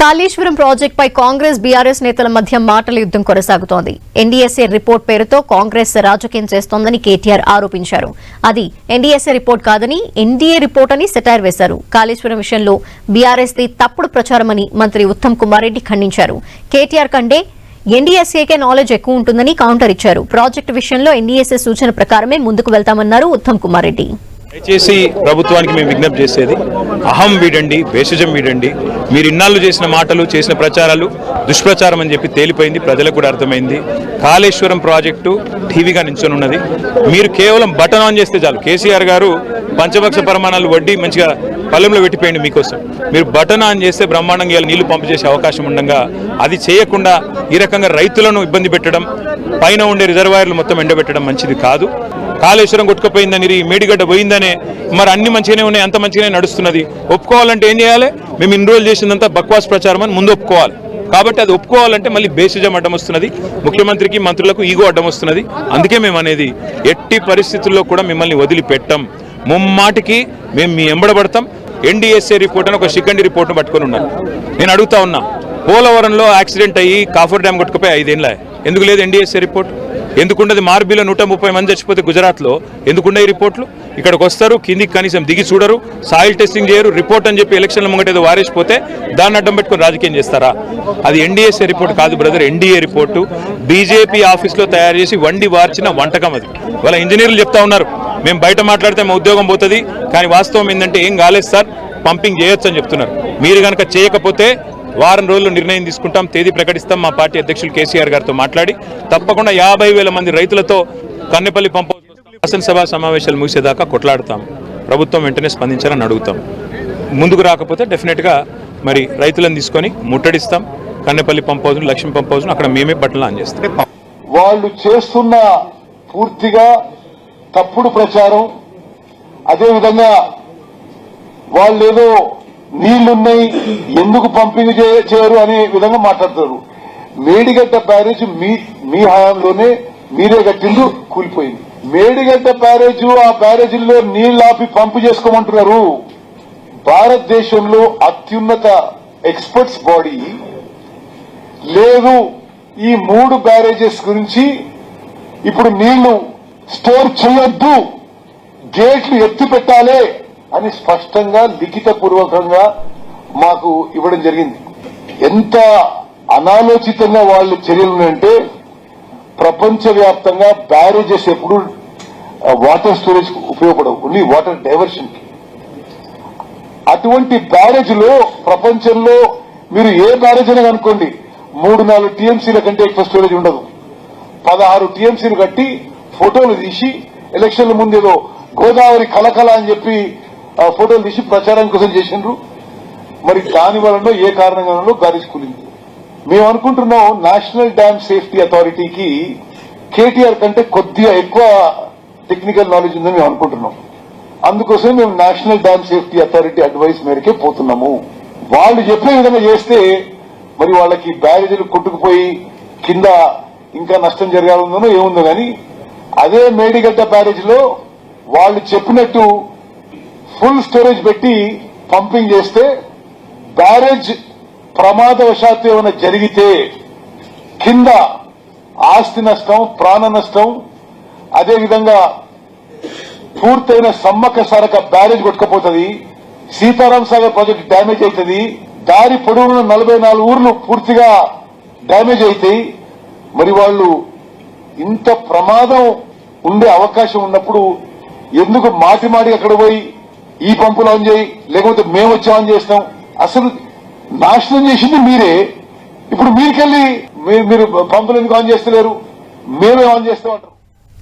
కాళేశ్వరం ప్రాజెక్టుపై కాంగ్రెస్ బీఆర్ఎస్ నేతల మధ్య మాటల యుద్ధం కొనసాగుతోంది. ఎన్డీఎస్ఏ రిపోర్ట్ పేరుతో కాంగ్రెస్ రాజకీయం చేస్తోందని కేటీఆర్ ఆరోపించారు. అది ఎన్డీఎస్ఏ రిపోర్ట్ కాదని ఎన్డీఏ రిపోర్ట్ అని సెటైర్ వేశారు. కాళేశ్వరం విషయంలో బీఆర్ఎస్ది తప్పుడు ప్రచారమని మంత్రి ఉత్తమ్ కుమార్ రెడ్డి ఖండించారు. కేటీఆర్ కంటే ఎన్డీఎస్ఏకే నాలెడ్జ్ ఎక్కువ ఉంటుందని కౌంటర్ ఇచ్చారు. ప్రాజెక్టు విషయంలో ఎన్డీఎస్ఏ సూచన ప్రకారమే ముందుకు వెళ్తామన్నారు ఉత్తమ్ కుమార్ రెడ్డి. దయచేసి ప్రభుత్వానికి మేము విజ్ఞప్తి చేసేది అహం వీడండి భేషజం వీడండి. మీరు ఇన్నాళ్ళు చేసిన మాటలు చేసిన ప్రచారాలు దుష్ప్రచారం అని చెప్పి తేలిపోయింది ప్రజలకు కూడా అర్థమైంది. కాళేశ్వరం ప్రాజెక్టు టీవీగా నించొని ఉన్నది మీరు కేవలం బటన్ ఆన్ చేస్తే చాలు. కేసీఆర్ గారు పంచపక్ష ప్రమాణాలు వడ్డీ మంచిగా పల్లెంలో పెట్టిపోయింది మీకోసం. మీరు బటన్ ఆన్ చేస్తే బ్రహ్మాండంగా నీళ్ళు పంపు చేసే అవకాశం ఉండగా అది చేయకుండా ఈ రకంగా రైతులను ఇబ్బంది పెట్టడం పైన ఉండే రిజర్వాయర్లు మొత్తం ఎండబెట్టడం మంచిది కాదు. కాళేశ్వరం కొట్టుకుపోయిందని ఈ మేడిగడ్డ పోయిందనే మరి అన్ని మంచిగానే ఉన్నాయి అంత మంచిగానే నడుస్తున్నది. ఒప్పుకోవాలంటే ఏం చేయాలి? మేము ఇన్ని రోజులు చేసిందంతా బక్వాస్ ప్రచారం అని ముందు ఒప్పుకోవాలి. కాబట్టి అది ఒప్పుకోవాలంటే మళ్ళీ బేసిజం అడ్డం వస్తున్నది ముఖ్యమంత్రికి మంత్రులకు ఈగో అడ్డం వస్తున్నది. అందుకే మేము అనేది ఎట్టి పరిస్థితుల్లో కూడా మిమ్మల్ని వదిలిపెట్టం. ముమ్మాటికి మేము మీ ఎంబడబడతాం ఎన్డీఎస్ఏ రిపోర్ట్ అని ఒక షికండి రిపోర్ట్ను పట్టుకొని ఉన్నాను నేను అడుగుతా ఉన్నా పోలవరంలో యాక్సిడెంట్ అయ్యి కాఫర్ డ్యామ్ కొట్టుకుపోయి ఐదేళ్ళ ఎందుకు లేదు ఎన్డీఎస్ఏ రిపోర్ట్? ఎందుకుండదు మార్బీలో నూట ముప్పై మంది చచ్చిపోతే గుజరాత్లో? ఎందుకుండే ఈ రిపోర్ట్లు? ఇక్కడికి వస్తారు కిందికి కనీసం దిగి చూడరు సాయిల్ టెస్టింగ్ చేయరు రిపోర్ట్ అని చెప్పి ఎలక్షన్ల ముంగటేదో వారేసిపోతే దాన్ని అడ్డం పెట్టుకుని రాజకీయం చేస్తారా? అది ఎన్డీఎస్ఏ రిపోర్ట్ కాదు బ్రదర్ ఎన్డీఏ రిపోర్టు. బీజేపీ ఆఫీస్లో తయారు చేసి వండి వార్చిన వంటకం అది. వాళ్ళ ఇంజనీర్లు చెప్తా ఉన్నారు మేము బయట మాట్లాడితే మా ఉద్యోగం పోతుంది కానీ వాస్తవం ఏంటంటే ఏం కాలేదు సార్ పంపింగ్ చేయొచ్చు అని చెప్తున్నారు. మీరు కనుక చేయకపోతే వారం రోజులు నిర్ణయం తీసుకుంటాం తేదీ ప్రకటిస్తాం. మా పార్టీ అధ్యక్షులు కేసీఆర్ గారితో మాట్లాడి తప్పకుండా యాభై వేల మంది రైతులతో కన్నెపల్లి పంప శాసనసభ సమావేశాలు ముగిసేదాకా కొట్లాడతాం. ప్రభుత్వం వెంటనే స్పందించాలని అడుగుతాం. ముందుకు రాకపోతే డెఫినెట్గా మరి రైతులను తీసుకొని ముట్టడిస్తాం. కన్నెపల్లి పంప్ హౌస్ను లక్ష్మీ పంప్ హౌస్ను అక్కడ మేమే బట్టలు ఆన్ చేస్తాం వాళ్ళు చేస్తున్న పూర్తిగా తప్పుడు ప్రచారం అదేవిధంగా వాళ్ళు ఏదో నీళ్ళున్నాయి ఎందుకు పంపింగ్ చేయరు అనే విధంగా మాట్లాడతారు. మేడిగడ్డ బ్యారేజ్ మీ మీ హయాంలోనే మీరే కట్టిండు కూలిపోయింది. మేడిగడ్డ బ్యారేజ్ ఆ బ్యారేజీల్లో నీళ్ళాపి ఆపి పంపు చేసుకోమంటున్నారు. భారతదేశంలో అత్యున్నత ఎక్స్పర్ట్స్ బాడీ. లేదు ఈ మూడు బ్యారేజెస్ గురించి ఇప్పుడు నీళ్ళు స్టోర్ చేయొద్దు గేట్లు ఎత్తి పెట్టాలి అని స్పష్టంగా లిఖిత పూర్వకంగా మాకు ఇవ్వడం జరిగింది. ఎంత అనాలోచితంగా వాళ్ళు చర్యలు అంటే ప్రపంచవ్యాప్తంగా బ్యారేజెస్ ఎప్పుడు వాటర్ స్టోరేజ్ ఉపయోగపడవు. ఓన్లీ వాటర్ డైవర్షన్ అటువంటి బ్యారేజ్లో ప్రపంచంలో మీరు ఏ బ్యారేజ్ అయినా అనుకోండి మూడు నాలుగు టీఎంసీల కంటే ఎక్కువ స్టోరేజ్ ఉండదు. పదహారు టీఎంసీలు కట్టి ఫోటోలు తీసి ఎలక్షన్ల ముందేదో గోదావరి కలకల అని చెప్పి ఆ ఫోటోలు తీసి ప్రచారం కోసం చేసిండ్రు. మరి దాని వలన ఏ కారణంగానో గాలి కూలింది మేము అనుకుంటున్నాం నేషనల్ డ్యామ్ సేఫ్టీ అథారిటీకి కేటీఆర్ కంటే కొద్దిగా ఎక్కువ టెక్నికల్ నాలెడ్జ్ ఉందని మేము అనుకుంటున్నాం. అందుకోసం మేము national dam safety authority advice మేరకే పోతున్నాము. వాళ్ళు చెప్పే విధంగా చేస్తే మరి వాళ్ళకి బ్యారేజీలు కొట్టుకుపోయి కింద ఇంకా నష్టం జరగాలన్నో ఏముందో గాని అదే మేడిగడ్డ బ్యారేజ్లో వాళ్ళు చెప్పినట్టు ఫుల్ స్టోరేజ్ పెట్టి పంపింగ్ చేస్తే బ్యారేజ్ ప్రమాదవశాత్తు ఏమైనా జరిగితే కింద ఆస్తి నష్టం ప్రాణ నష్టం అదేవిధంగా పూర్తయిన సమ్మక్క సరక బ్యారేజ్ కొట్టుకపోతుంది సీతారాం సాగర్ ప్రాజెక్ట్ డ్యామేజ్ అవుతుంది దారి పొడవున నలభై నాలుగు ఊర్లు పూర్తిగా డ్యామేజ్ అవుతాయి మరి వాళ్ళు ఇంత ప్రమాదం ఉండే అవకాశం ఉన్నప్పుడు ఎందుకు మాటి మాటి అక్కడ పోయి ఈ పంపులు ఆన్ చేయి లేకపోతే మేము వచ్చి ఆన్ చేస్తాం అసలు నాశనం చేసింది మీరే. ఇప్పుడు మీరికెళ్ళి మీరు పంపులు ఎందుకు ఆన్ చేస్తలేరు? మేమే ఆన్ చేస్తామంటారు